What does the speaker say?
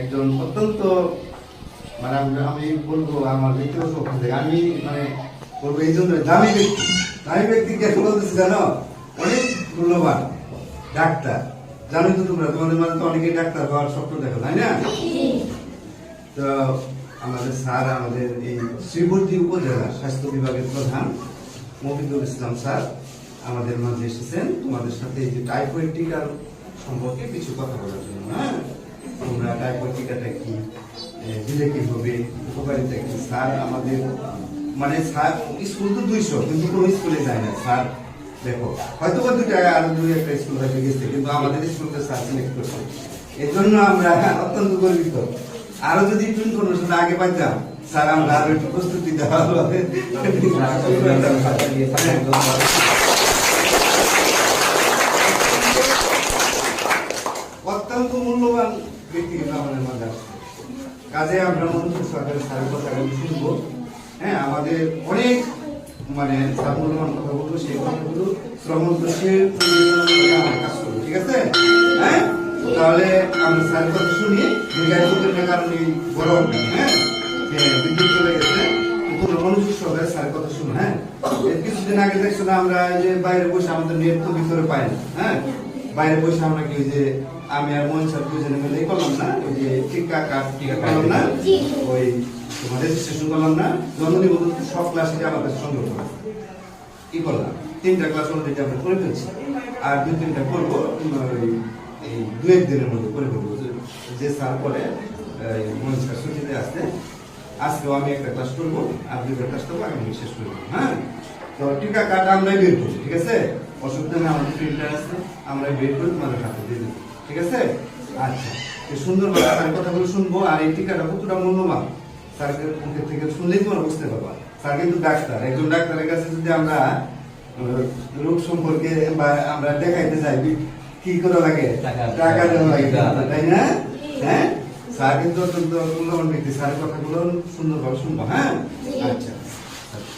একজন অত্যন্ত মানে আমি বলব আমার ব্যক্তিগত পক্ষ থেকে, আমি মানে বলব এই জন্য দামি ব্যক্তি। দামি ব্যক্তি কে বলতেছি, জানো, অনেক মূল্যবান ডাক্তার। জানো তো তোমরা, তোমাদের মাঝে তো অনেকেই ডাক্তার হওয়ার স্বপ্ন দেখো, তাই না? তো আমাদের স্যার, আমাদের এই শ্রীবর্তী উপজেলা স্বাস্থ্য বিভাগের প্রধান মফিদুল ইসলাম স্যার আমাদের মাঝে এসেছেন। তোমাদের সাথে এই যে টাইফয়েড টিকার সম্পর্কে কিছু কথা বলার জন্য হ্যাঁ? তোমরা টাইফয়েড টিকাটা কি দিলে কি হবে উপকারিতা কি স্যার আমাদের মানে স্যার স্কুল তো দুইশো কিন্তু কোনো স্কুলে যায় না স্যার দেখো হয়তো বা দুটা আর দুই একটা স্কুল হয়তো গেছে কিন্তু আমাদের স্কুলকে স্যার সিলেক্ট করছে এর জন্য আমরা অত্যন্ত গর্বিত আরও যদি একটু ইনফরমেশন আগে পাইতাম স্যার আমরা আরও একটু প্রস্তুতি দেওয়া হবে অত্যন্ত মূল্যবান ব্যক্তি কিন্তু আমাদের মাঝে আসছে কাজে আমরা মনোযোগ সরকারের স্যারের কথা শুনব। হ্যাঁ আমাদের অনেক মানে স্যার মূল্যবান কথা বলব, সেই কথাগুলো শ্রমদোষের কাজ করব, ঠিক আছে? হ্যাঁ? তাহলে আমরা স্যারের কথা শুনি বিজ্ঞান বিদ্যুতের কারণে গরম হ্যাঁ? বিদ্যুৎ চলে গেছে মনোযোগ সহকারে স্যারের কথা শুনো হ্যাঁ? কিছুদিন আগে দেখছ আমরা যে বাইরে বসে আমাদের নেট তো ভিতরে পাই না হ্যাঁ? বাইরে বসে আমরা কি যে আমি আর মোহন স্যার দুজনে মিলে করলাম না? ওই যে টিকা কার্ড টিকা করলাম না? ওই তোমার রেজিস্ট্রেশন করলাম না? জন্মদিন মতো সব ক্লাসে আমার কাছে সংগ্রহ করলাম। কি করলাম? তিনটা ক্লাস অলরেডি আমরা করে ফেলছি। আর দুই তিনটা করব এই দু এক দিনের মধ্যে করে ফেলব। যে- স্যার করে মোহন স্যার ছুটিতে আসতে আজকেও আমি একটা ক্লাস করব আর দুইটা ক্লাস করব আমি শেষ করব হ্যাঁ? তো টিকা কার্ড আমরাই বের করি ঠিক আছে? অসুবিধা নেই আমাদের প্রিন্টার আছে আমরাই বের করে তোমাদের হাতে দিয়ে দেবো। ঠিক আছে? আচ্ছা তো সুন্দর স্যারের কথাগুলো শুনব আর এই টিকাটা কতটা মূল্যবান? স্যারের মুখের থেকে শুনলেই তোমরা বুঝতে পারবা। স্যার কিন্তু ডাক্তার একজন ডাক্তারের কাছে যদি আমরা রোগ সম্পর্কে বা আমরা দেখাইতে যাই কি করা লাগে? টাকা- টাকা দেওয়া লাগে তাই না? হ্যাঁ? স্যার কিন্তু অত্যন্ত মূল্যবান ব্যক্তি। স্যারের কথাগুলো সুন্দরভাবে শুনব হ্যাঁ? আচ্ছা।